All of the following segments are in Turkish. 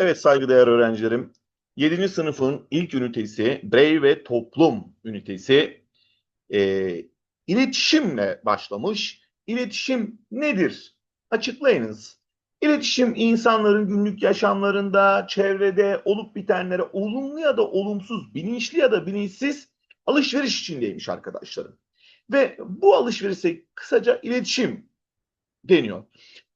Evet saygıdeğer öğrencilerim. 7. sınıfın ilk ünitesi Birey ve Toplum ünitesi e, iletişimle başlamış. İletişim nedir? Açıklayınız. İletişim insanların günlük yaşamlarında, çevrede olup bitenlere olumlu ya da olumsuz, bilinçli ya da bilinçsiz alışveriş içindeymiş arkadaşlarım. Ve bu alışverişe kısaca iletişim deniyor.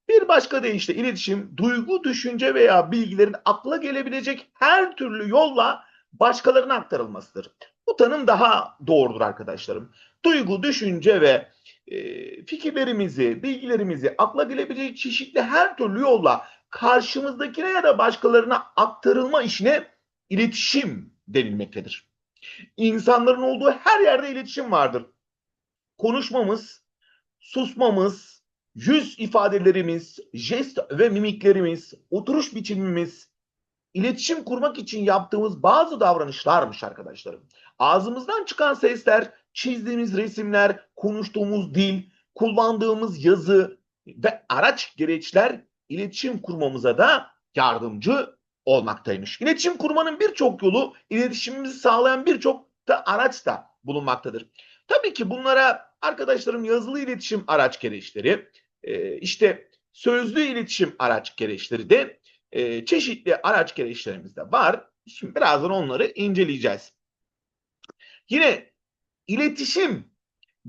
Bir başka deyişle iletişim, duygu, düşünce veya bilgilerin akla gelebilecek her türlü yolla başkalarına aktarılmasıdır. Bu tanım daha doğrudur arkadaşlarım. Duygu, düşünce ve e, fikirlerimizi, bilgilerimizi akla gelebilecek çeşitli her türlü yolla karşımızdakine ya da başkalarına aktarılma işine iletişim denilmektedir. İnsanların olduğu her yerde iletişim vardır. Konuşmamız, susmamız, yüz ifadelerimiz, jest ve mimiklerimiz, oturuş biçimimiz, iletişim kurmak için yaptığımız bazı davranışlarmış arkadaşlarım. Ağzımızdan çıkan sesler, çizdiğimiz resimler, konuştuğumuz dil, kullandığımız yazı ve araç gereçler iletişim kurmamıza da yardımcı olmaktaymış. İletişim kurmanın birçok yolu, iletişimimizi sağlayan birçok da araç da bulunmaktadır. Tabii ki bunlara arkadaşlarım yazılı iletişim araç gereçleri, e, işte sözlü iletişim araç gereçleri de e, çeşitli araç gereçlerimiz de var. Şimdi birazdan onları inceleyeceğiz. Yine iletişim,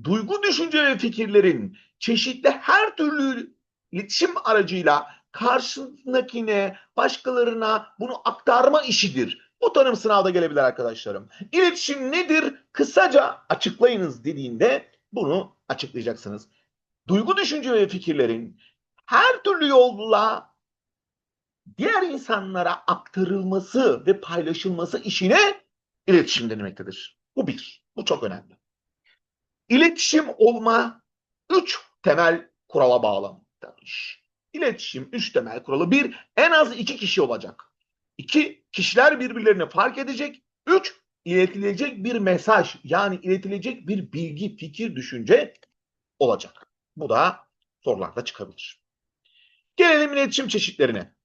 duygu, düşünce ve fikirlerin çeşitli her türlü iletişim aracıyla karşındakine, başkalarına bunu aktarma işidir. Bu tanım sınavda gelebilir arkadaşlarım. İletişim nedir? Kısaca açıklayınız dediğinde bunu açıklayacaksınız. Duygu, düşünce ve fikirlerin her türlü yolla diğer insanlara aktarılması ve paylaşılması işine iletişim denmektedir. Bu bir. Bu çok önemli. İletişim olma üç temel kurala bağlanmıştır. İletişim üç temel kuralı. Bir, en az iki kişi olacak. İki, kişiler birbirlerini fark edecek. Üç, iletilecek bir mesaj yani iletilecek bir bilgi, fikir, düşünce olacak. Bu da sorularda çıkabilir. Gelelim iletişim çeşitlerine.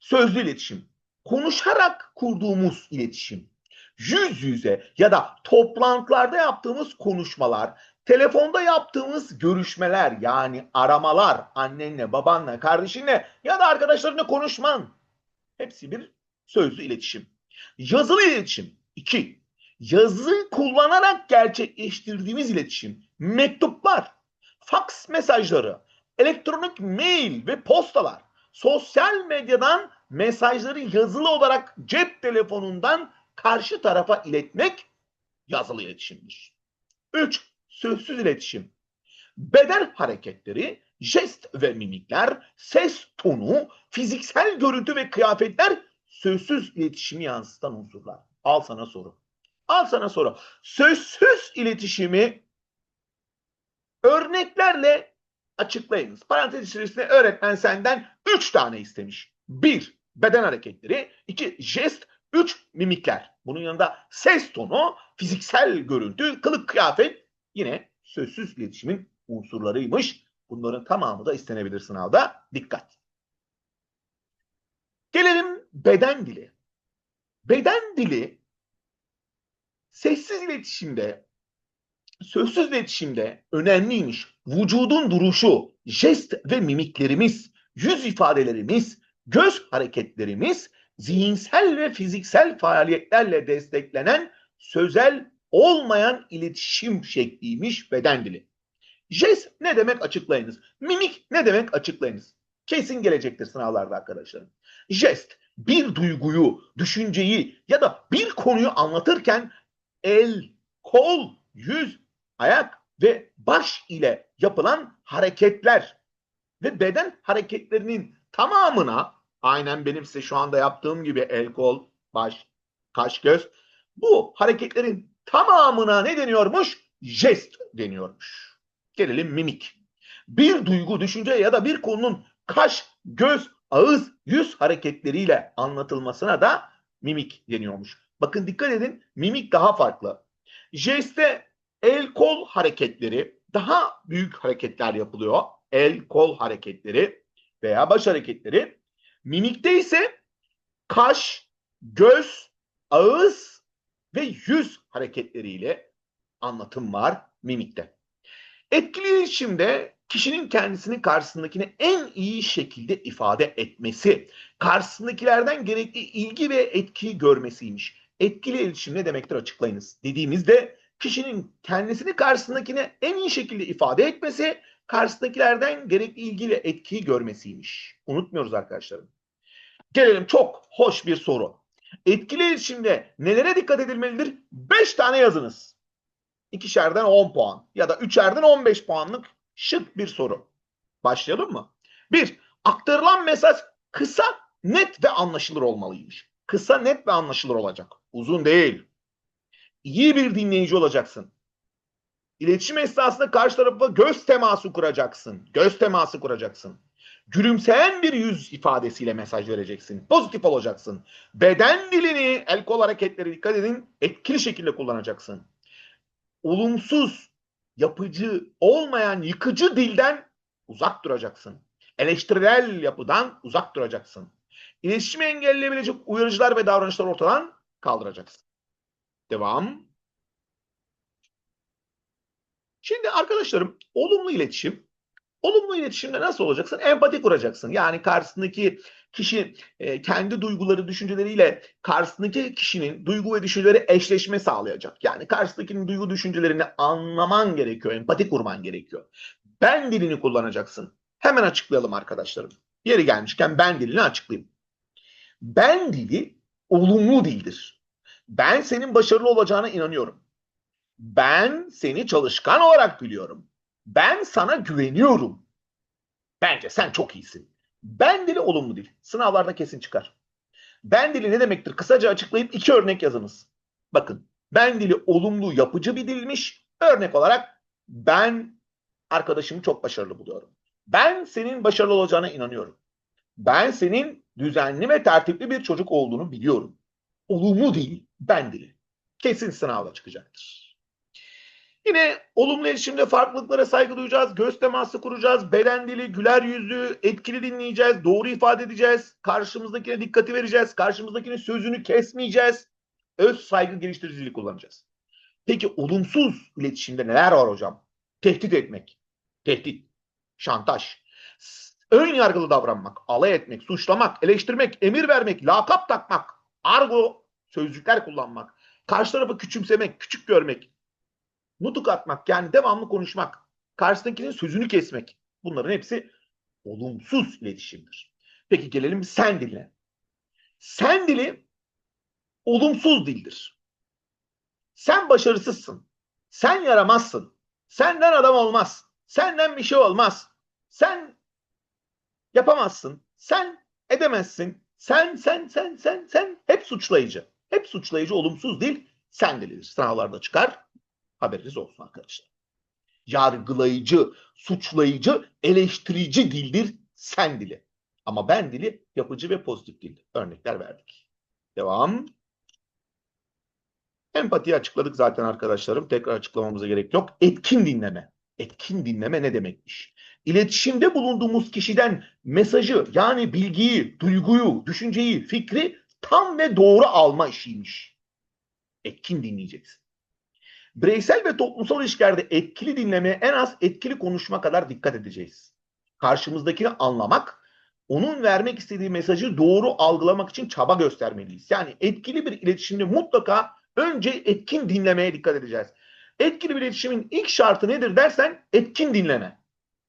Sözlü iletişim, konuşarak kurduğumuz iletişim, yüz yüze ya da toplantılarda yaptığımız konuşmalar, telefonda yaptığımız görüşmeler yani aramalar, annenle, babanla, kardeşinle ya da arkadaşlarınla konuşman. Hepsi bir sözlü iletişim. Yazılı iletişim. iki. Yazı kullanarak gerçekleştirdiğimiz iletişim. Mektuplar, faks mesajları, elektronik mail ve postalar, sosyal medyadan mesajları yazılı olarak cep telefonundan karşı tarafa iletmek yazılı iletişimdir. 3. Sözsüz iletişim. Beden hareketleri, jest ve mimikler, ses tonu, fiziksel görüntü ve kıyafetler sözsüz iletişimi yansıtan unsurlar. Al sana soru. Al sana soru. Sözsüz iletişimi örneklerle açıklayınız. Parantez içerisinde öğretmen senden 3 tane istemiş. 1. Beden hareketleri. 2. Jest. 3. Mimikler. Bunun yanında ses tonu, fiziksel görüntü, kılık kıyafet yine sözsüz iletişimin unsurlarıymış. Bunların tamamı da istenebilir sınavda. Dikkat. Gelelim beden dili. Beden dili sessiz iletişimde, sözsüz iletişimde önemliymiş. Vücudun duruşu, jest ve mimiklerimiz, yüz ifadelerimiz, göz hareketlerimiz, zihinsel ve fiziksel faaliyetlerle desteklenen sözel olmayan iletişim şekliymiş beden dili. Jest ne demek açıklayınız. Mimik ne demek açıklayınız. Kesin gelecektir sınavlarda arkadaşlarım. Jest bir duyguyu, düşünceyi ya da bir konuyu anlatırken el, kol, yüz, ayak ve baş ile yapılan hareketler ve beden hareketlerinin tamamına aynen benim size şu anda yaptığım gibi el, kol, baş, kaş, göz bu hareketlerin tamamına ne deniyormuş? Jest deniyormuş. Gelelim mimik. Bir duygu, düşünce ya da bir konunun kaş, göz, ağız, yüz hareketleriyle anlatılmasına da mimik deniyormuş. Bakın dikkat edin mimik daha farklı. Jest'te el kol hareketleri daha büyük hareketler yapılıyor. El kol hareketleri veya baş hareketleri. Mimikte ise kaş, göz, ağız ve yüz hareketleriyle anlatım var mimikte. Etkili iletişimde kişinin kendisini karşısındakine en iyi şekilde ifade etmesi, karşısındakilerden gerekli ilgi ve etkiyi görmesiymiş. Etkili iletişim ne demektir açıklayınız dediğimizde kişinin kendisini karşısındakine en iyi şekilde ifade etmesi, karşısındakilerden gerekli ilgi ve etkiyi görmesiymiş. Unutmuyoruz arkadaşlarım. Gelelim çok hoş bir soru. Etkili iletişimde nelere dikkat edilmelidir? 5 tane yazınız. İkişerden 10 puan ya da üçerden 15 puanlık şık bir soru. Başlayalım mı? 1. Aktarılan mesaj kısa, net ve anlaşılır olmalıymış. Kısa, net ve anlaşılır olacak. Uzun değil. İyi bir dinleyici olacaksın. İletişim esnasında karşı tarafa göz teması kuracaksın. Göz teması kuracaksın. Gülümseyen bir yüz ifadesiyle mesaj vereceksin. Pozitif olacaksın. Beden dilini, el kol hareketleri dikkat edin, etkili şekilde kullanacaksın. Olumsuz, yapıcı, olmayan, yıkıcı dilden uzak duracaksın. Eleştirel yapıdan uzak duracaksın. İletişimi engelleyebilecek uyarıcılar ve davranışlar ortadan kaldıracaksın. Devam. Şimdi arkadaşlarım olumlu iletişim. Olumlu iletişimde nasıl olacaksın? Empati kuracaksın. Yani karşısındaki kişi e, kendi duyguları, düşünceleriyle karşısındaki kişinin duygu ve düşünceleri eşleşme sağlayacak. Yani karşısındakinin duygu düşüncelerini anlaman gerekiyor, empati kurman gerekiyor. Ben dilini kullanacaksın. Hemen açıklayalım arkadaşlarım. Yeri gelmişken ben dilini açıklayayım. Ben dili olumlu dildir. Ben senin başarılı olacağına inanıyorum. Ben seni çalışkan olarak biliyorum. Ben sana güveniyorum. Bence sen çok iyisin. Ben dili olumlu dil. Sınavlarda kesin çıkar. Ben dili ne demektir? Kısaca açıklayıp iki örnek yazınız. Bakın ben dili olumlu yapıcı bir dilmiş. Örnek olarak ben arkadaşımı çok başarılı buluyorum. Ben senin başarılı olacağına inanıyorum. Ben senin düzenli ve tertipli bir çocuk olduğunu biliyorum. Olumlu dil, ben dili. Kesin sınavda çıkacaktır. Yine olumlu iletişimde farklılıklara saygı duyacağız, göz teması kuracağız, beden dili, güler yüzü, etkili dinleyeceğiz, doğru ifade edeceğiz, karşımızdakine dikkati vereceğiz, karşımızdakinin sözünü kesmeyeceğiz, öz saygı geliştiriciliği kullanacağız. Peki olumsuz iletişimde neler var hocam? Tehdit etmek, tehdit, şantaj, ön yargılı davranmak, alay etmek, suçlamak, eleştirmek, emir vermek, lakap takmak, argo sözcükler kullanmak, karşı tarafı küçümsemek, küçük görmek, nutuk atmak yani devamlı konuşmak, karşısındakinin sözünü kesmek. Bunların hepsi olumsuz iletişimdir. Peki gelelim sen diline. Sen dili olumsuz dildir. Sen başarısızsın. Sen yaramazsın. Senden adam olmaz. Senden bir şey olmaz. Sen yapamazsın. Sen edemezsin. Sen, sen, sen, sen, sen. Hep suçlayıcı. Hep suçlayıcı, olumsuz dil sen dilidir. Sınavlarda çıkar. Haberiniz olsun arkadaşlar. Yargılayıcı, suçlayıcı, eleştirici dildir sen dili. Ama ben dili yapıcı ve pozitif dildir. Örnekler verdik. Devam. Empatiyi açıkladık zaten arkadaşlarım. Tekrar açıklamamıza gerek yok. Etkin dinleme. Etkin dinleme ne demekmiş? İletişimde bulunduğumuz kişiden mesajı yani bilgiyi, duyguyu, düşünceyi, fikri tam ve doğru alma işiymiş. Etkin dinleyeceksin. Bireysel ve toplumsal ilişkilerde etkili dinlemeye en az etkili konuşma kadar dikkat edeceğiz. Karşımızdakini anlamak, onun vermek istediği mesajı doğru algılamak için çaba göstermeliyiz. Yani etkili bir iletişimde mutlaka önce etkin dinlemeye dikkat edeceğiz. Etkili bir iletişimin ilk şartı nedir dersen etkin dinleme.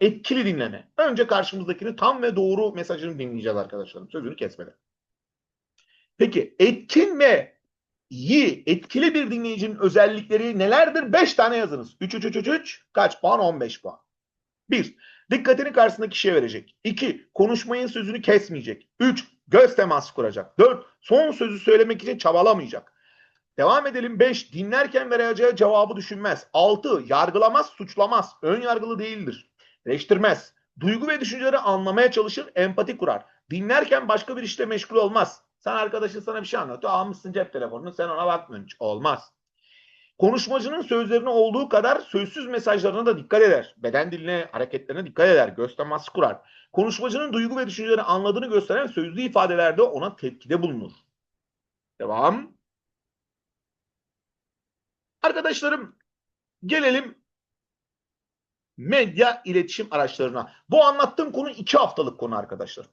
Etkili dinleme. Önce karşımızdakini tam ve doğru mesajını dinleyeceğiz arkadaşlarım. Sözünü kesmeden. Peki etkin ve iyi, etkili bir dinleyicinin özellikleri nelerdir? 5 tane yazınız. 3 3 3 3 3 kaç puan? 15 puan. 1. Dikkatini karşısındaki kişiye verecek. 2. Konuşmayın sözünü kesmeyecek. 3. Göz teması kuracak. 4. Son sözü söylemek için çabalamayacak. Devam edelim. 5. Dinlerken vereceği cevabı düşünmez. 6. Yargılamaz, suçlamaz. Ön yargılı değildir. Eleştirmez. Duygu ve düşünceleri anlamaya çalışır, empati kurar. Dinlerken başka bir işle meşgul olmaz. Sen arkadaşın sana bir şey anlatıyor. Almışsın cep telefonunu sen ona bakmıyorsun. Olmaz. Konuşmacının sözlerine olduğu kadar sözsüz mesajlarına da dikkat eder. Beden diline, hareketlerine dikkat eder. Göz kurar. Konuşmacının duygu ve düşüncelerini anladığını gösteren sözlü ifadelerde ona tepkide bulunur. Devam. Arkadaşlarım gelelim medya iletişim araçlarına. Bu anlattığım konu iki haftalık konu arkadaşlar.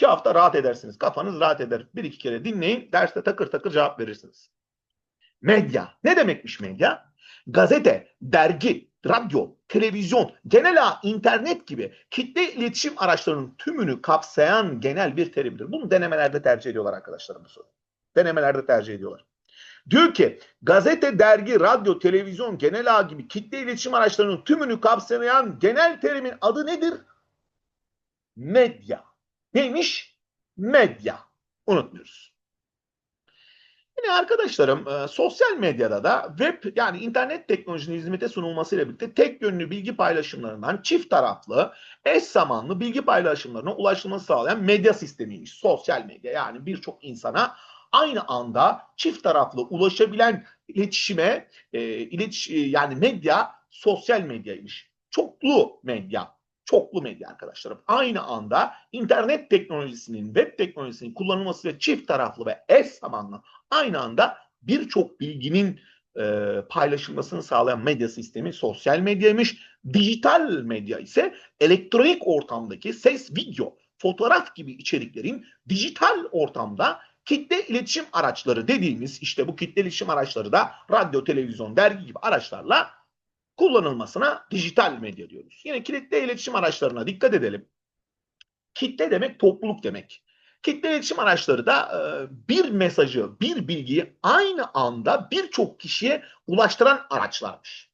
İki hafta rahat edersiniz. Kafanız rahat eder. Bir iki kere dinleyin. Derste takır takır cevap verirsiniz. Medya. Ne demekmiş medya? Gazete, dergi, radyo, televizyon, genel ağ, internet gibi kitle iletişim araçlarının tümünü kapsayan genel bir terimdir. Bunu denemelerde tercih ediyorlar arkadaşlarım bu soru. Denemelerde tercih ediyorlar. Diyor ki gazete, dergi, radyo, televizyon, genel ağ gibi kitle iletişim araçlarının tümünü kapsayan genel terimin adı nedir? Medya. Neymiş? Medya. Unutmuyoruz. Yine arkadaşlarım e, sosyal medyada da web yani internet teknolojinin hizmete sunulmasıyla birlikte tek yönlü bilgi paylaşımlarından çift taraflı eş zamanlı bilgi paylaşımlarına ulaşılması sağlayan medya sistemiymiş. Sosyal medya yani birçok insana aynı anda çift taraflı ulaşabilen iletişime e, iletiş, e, yani medya sosyal medyaymış. Çoklu medya çoklu medya arkadaşlarım. Aynı anda internet teknolojisinin, web teknolojisinin kullanılması ve çift taraflı ve eş zamanlı aynı anda birçok bilginin e, paylaşılmasını sağlayan medya sistemi sosyal medyaymış. Dijital medya ise elektronik ortamdaki ses, video, fotoğraf gibi içeriklerin dijital ortamda kitle iletişim araçları dediğimiz işte bu kitle iletişim araçları da radyo, televizyon, dergi gibi araçlarla kullanılmasına dijital medya diyoruz. Yine kitle iletişim araçlarına dikkat edelim. Kitle demek topluluk demek. Kitle iletişim araçları da e, bir mesajı, bir bilgiyi aynı anda birçok kişiye ulaştıran araçlarmış.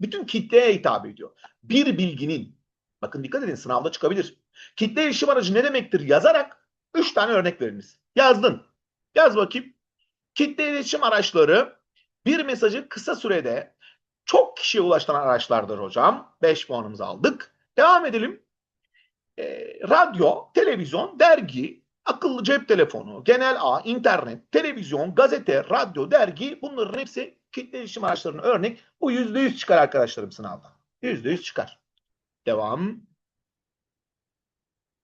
Bütün kitleye hitap ediyor. Bir bilginin, bakın dikkat edin sınavda çıkabilir. Kitle iletişim aracı ne demektir yazarak üç tane örnek veriniz. Yazdın. Yaz bakayım. Kitle iletişim araçları bir mesajı kısa sürede çok kişiye ulaştıran araçlardır hocam. 5 puanımızı aldık. Devam edelim. E, radyo, televizyon, dergi, akıllı cep telefonu, genel ağ, internet, televizyon, gazete, radyo, dergi bunların hepsi kitle iletişim araçlarının örnek. Bu yüzde yüz çıkar arkadaşlarım sınavda. Yüzde yüz çıkar. Devam.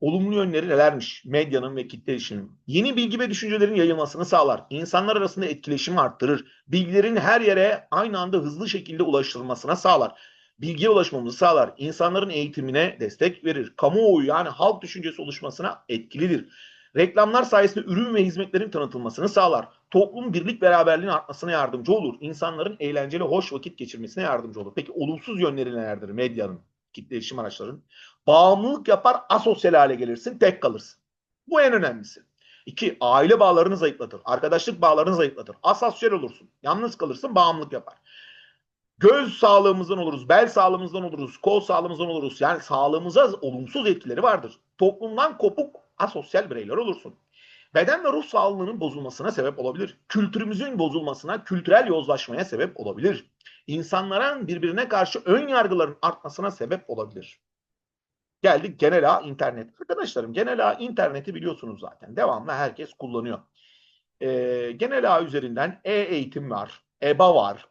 Olumlu yönleri nelermiş? Medyanın ve kitle iletişimin. Yeni bilgi ve düşüncelerin yayılmasını sağlar. İnsanlar arasında etkileşimi arttırır. Bilgilerin her yere aynı anda hızlı şekilde ulaştırılmasına sağlar. Bilgiye ulaşmamızı sağlar. İnsanların eğitimine destek verir. Kamuoyu yani halk düşüncesi oluşmasına etkilidir. Reklamlar sayesinde ürün ve hizmetlerin tanıtılmasını sağlar. Toplum birlik beraberliğin artmasına yardımcı olur. İnsanların eğlenceli, hoş vakit geçirmesine yardımcı olur. Peki olumsuz yönleri nelerdir medyanın, kitle iletişim araçlarının? Bağımlılık yapar, asosyal hale gelirsin, tek kalırsın. Bu en önemlisi. İki, aile bağlarını zayıflatır. Arkadaşlık bağlarını zayıflatır. Asosyal olursun. Yalnız kalırsın, bağımlılık yapar. Göz sağlığımızdan oluruz, bel sağlığımızdan oluruz, kol sağlığımızdan oluruz. Yani sağlığımıza olumsuz etkileri vardır. Toplumdan kopuk, asosyal bireyler olursun. Beden ve ruh sağlığının bozulmasına sebep olabilir. Kültürümüzün bozulmasına, kültürel yozlaşmaya sebep olabilir. İnsanların birbirine karşı ön yargıların artmasına sebep olabilir. Geldik genel ağ internet. Arkadaşlarım genel ağ interneti biliyorsunuz zaten. Devamlı herkes kullanıyor. Ee, genel ağ üzerinden e-eğitim var, EBA var.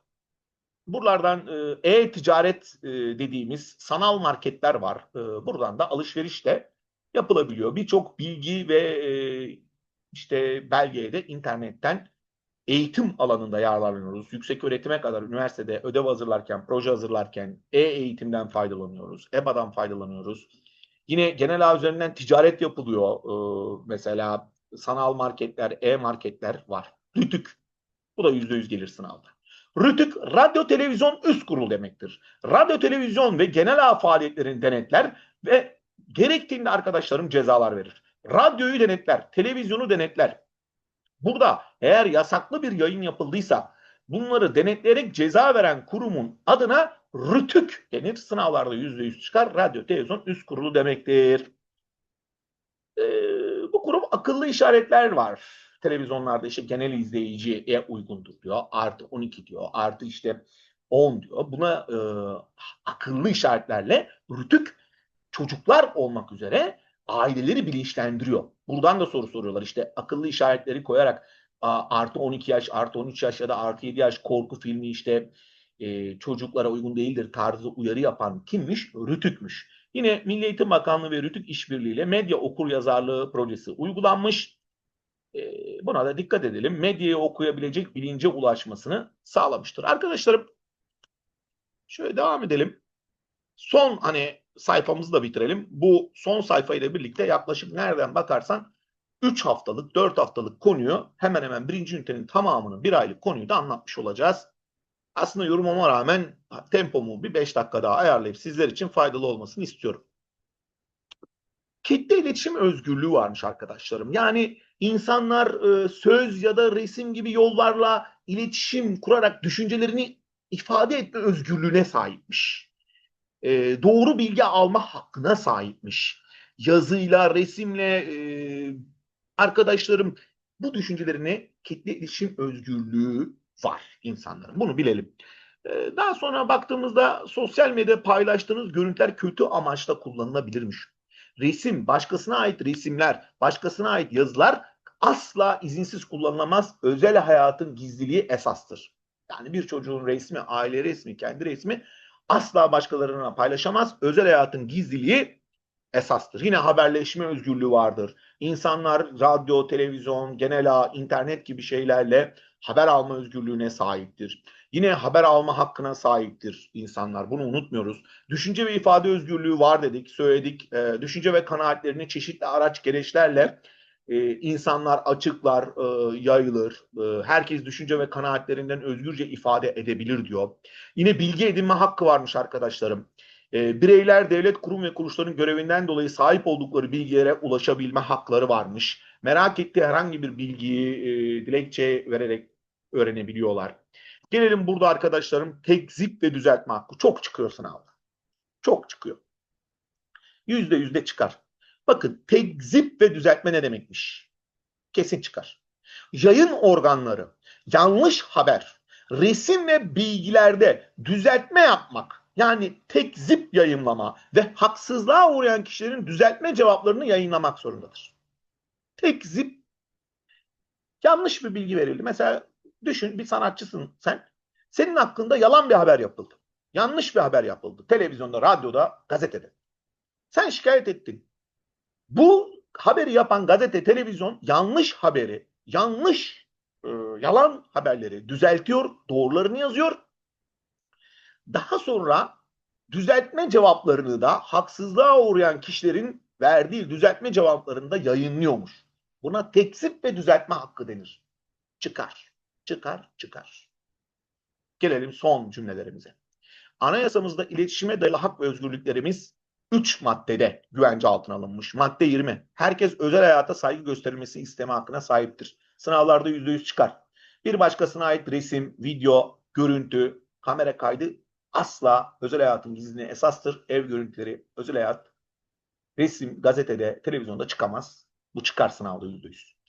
Buralardan e, e-ticaret e, dediğimiz sanal marketler var. E, buradan da alışveriş de yapılabiliyor. Birçok bilgi ve e, işte belgeye de internetten eğitim alanında yararlanıyoruz. Yüksek öğretime kadar üniversitede ödev hazırlarken, proje hazırlarken e-eğitimden faydalanıyoruz. EBA'dan faydalanıyoruz. Yine genel ağ üzerinden ticaret yapılıyor. Ee, mesela sanal marketler, e-marketler var. Rütük. Bu da %100 gelir sınavda. Rütük, radyo televizyon üst kurul demektir. Radyo televizyon ve genel ağ faaliyetlerini denetler ve gerektiğinde arkadaşlarım cezalar verir. Radyoyu denetler, televizyonu denetler. Burada eğer yasaklı bir yayın yapıldıysa bunları denetleyerek ceza veren kurumun adına rütük denir. Sınavlarda yüzde yüz çıkar. Radyo, televizyon üst kurulu demektir. Ee, bu kurum akıllı işaretler var. Televizyonlarda işte genel izleyiciye uygundur diyor. Artı 12 diyor. Artı işte 10 diyor. Buna e, akıllı işaretlerle rütük çocuklar olmak üzere aileleri bilinçlendiriyor. Buradan da soru soruyorlar. İşte akıllı işaretleri koyarak artı 12 yaş, artı 13 yaş ya da artı 7 yaş korku filmi işte e, çocuklara uygun değildir tarzı uyarı yapan kimmiş? Rütük'müş. Yine Milli Eğitim Bakanlığı ve Rütük işbirliğiyle medya okur yazarlığı projesi uygulanmış. E, buna da dikkat edelim. Medyayı okuyabilecek bilince ulaşmasını sağlamıştır. Arkadaşlarım şöyle devam edelim. Son hani sayfamızı da bitirelim. Bu son sayfayla birlikte yaklaşık nereden bakarsan 3 haftalık, 4 haftalık konuyu hemen hemen birinci ünitenin tamamını bir aylık konuyu da anlatmış olacağız. Aslında yorumuma rağmen tempomu bir 5 dakika daha ayarlayıp sizler için faydalı olmasını istiyorum. Kitle iletişim özgürlüğü varmış arkadaşlarım. Yani insanlar e, söz ya da resim gibi yollarla iletişim kurarak düşüncelerini ifade etme özgürlüğüne sahipmiş. E, doğru bilgi alma hakkına sahipmiş. Yazıyla, resimle e, arkadaşlarım bu düşüncelerini kitle iletişim özgürlüğü var insanların. Bunu bilelim. E, daha sonra baktığımızda sosyal medyada paylaştığınız görüntüler kötü amaçla kullanılabilirmiş. Resim, başkasına ait resimler, başkasına ait yazılar asla izinsiz kullanılamaz. Özel hayatın gizliliği esastır. Yani bir çocuğun resmi, aile resmi, kendi resmi asla başkalarına paylaşamaz. Özel hayatın gizliliği esastır. Yine haberleşme özgürlüğü vardır. İnsanlar radyo, televizyon, genel ağ, internet gibi şeylerle haber alma özgürlüğüne sahiptir. Yine haber alma hakkına sahiptir insanlar. Bunu unutmuyoruz. Düşünce ve ifade özgürlüğü var dedik, söyledik. E, düşünce ve kanaatlerini çeşitli araç gereçlerle e, insanlar açıklar, e, yayılır. E, herkes düşünce ve kanaatlerinden özgürce ifade edebilir diyor. Yine bilgi edinme hakkı varmış arkadaşlarım. E, bireyler devlet kurum ve kuruluşların görevinden dolayı sahip oldukları bilgilere ulaşabilme hakları varmış. Merak ettiği herhangi bir bilgiyi e, dilekçe vererek öğrenebiliyorlar. Gelelim burada arkadaşlarım tekzip ve düzeltme hakkı. Çok çıkıyor sınavda. Çok çıkıyor. Yüzde yüzde çıkar. Bakın tekzip ve düzeltme ne demekmiş? Kesin çıkar. Yayın organları yanlış haber, resim ve bilgilerde düzeltme yapmak yani tekzip yayınlama ve haksızlığa uğrayan kişilerin düzeltme cevaplarını yayınlamak zorundadır. Tekzip yanlış bir bilgi verildi. Mesela düşün bir sanatçısın sen. Senin hakkında yalan bir haber yapıldı. Yanlış bir haber yapıldı. Televizyonda, radyoda, gazetede. Sen şikayet ettin. Bu haberi yapan gazete, televizyon yanlış haberi, yanlış e, yalan haberleri düzeltiyor, doğrularını yazıyor. Daha sonra düzeltme cevaplarını da haksızlığa uğrayan kişilerin verdiği düzeltme cevaplarını da yayınlıyormuş. Buna tekzip ve düzeltme hakkı denir. Çıkar, çıkar, çıkar. Gelelim son cümlelerimize. Anayasamızda iletişime dayalı hak ve özgürlüklerimiz 3 maddede güvence altına alınmış. Madde 20. Herkes özel hayata saygı gösterilmesi isteme hakkına sahiptir. Sınavlarda %100 çıkar. Bir başkasına ait resim, video, görüntü, kamera kaydı asla özel hayatın gizliliğine esastır. Ev görüntüleri, özel hayat, resim, gazetede, televizyonda çıkamaz. Bu çıkar sınavda %100.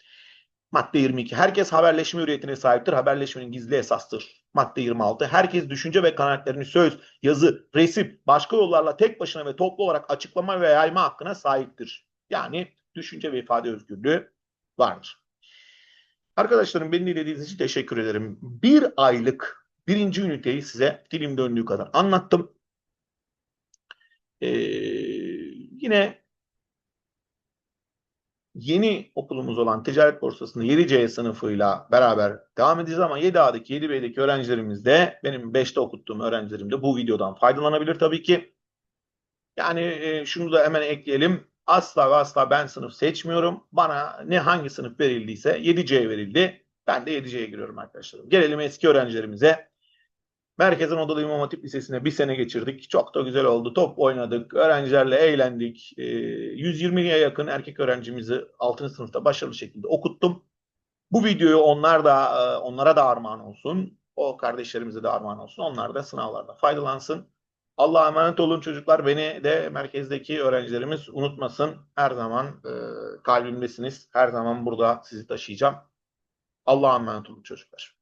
Madde 22. Herkes haberleşme hürriyetine sahiptir. Haberleşmenin gizli esastır. Madde 26. Herkes düşünce ve kanaatlerini söz, yazı, resim, başka yollarla tek başına ve toplu olarak açıklama ve yayma hakkına sahiptir. Yani düşünce ve ifade özgürlüğü vardır. Arkadaşlarım beni dinlediğiniz için teşekkür ederim. Bir aylık birinci üniteyi size dilim döndüğü kadar anlattım. Ee, yine yeni okulumuz olan ticaret borsasının 7C sınıfıyla beraber devam edeceğiz ama 7A'daki 7B'deki öğrencilerimiz de benim 5'te okuttuğum öğrencilerim de bu videodan faydalanabilir tabii ki. Yani e, şunu da hemen ekleyelim. Asla ve asla ben sınıf seçmiyorum. Bana ne hangi sınıf verildiyse 7C verildi. Ben de 7C'ye giriyorum arkadaşlarım. Gelelim eski öğrencilerimize. Merkez Anadolu İmam Hatip Lisesi'ne bir sene geçirdik. Çok da güzel oldu. Top oynadık. Öğrencilerle eğlendik. E, 120'ye yakın erkek öğrencimizi 6. sınıfta başarılı şekilde okuttum. Bu videoyu onlar da e, onlara da armağan olsun. O kardeşlerimize de armağan olsun. Onlar da sınavlarda faydalansın. Allah'a emanet olun çocuklar. Beni de merkezdeki öğrencilerimiz unutmasın. Her zaman e, kalbimdesiniz. Her zaman burada sizi taşıyacağım. Allah'a emanet olun çocuklar.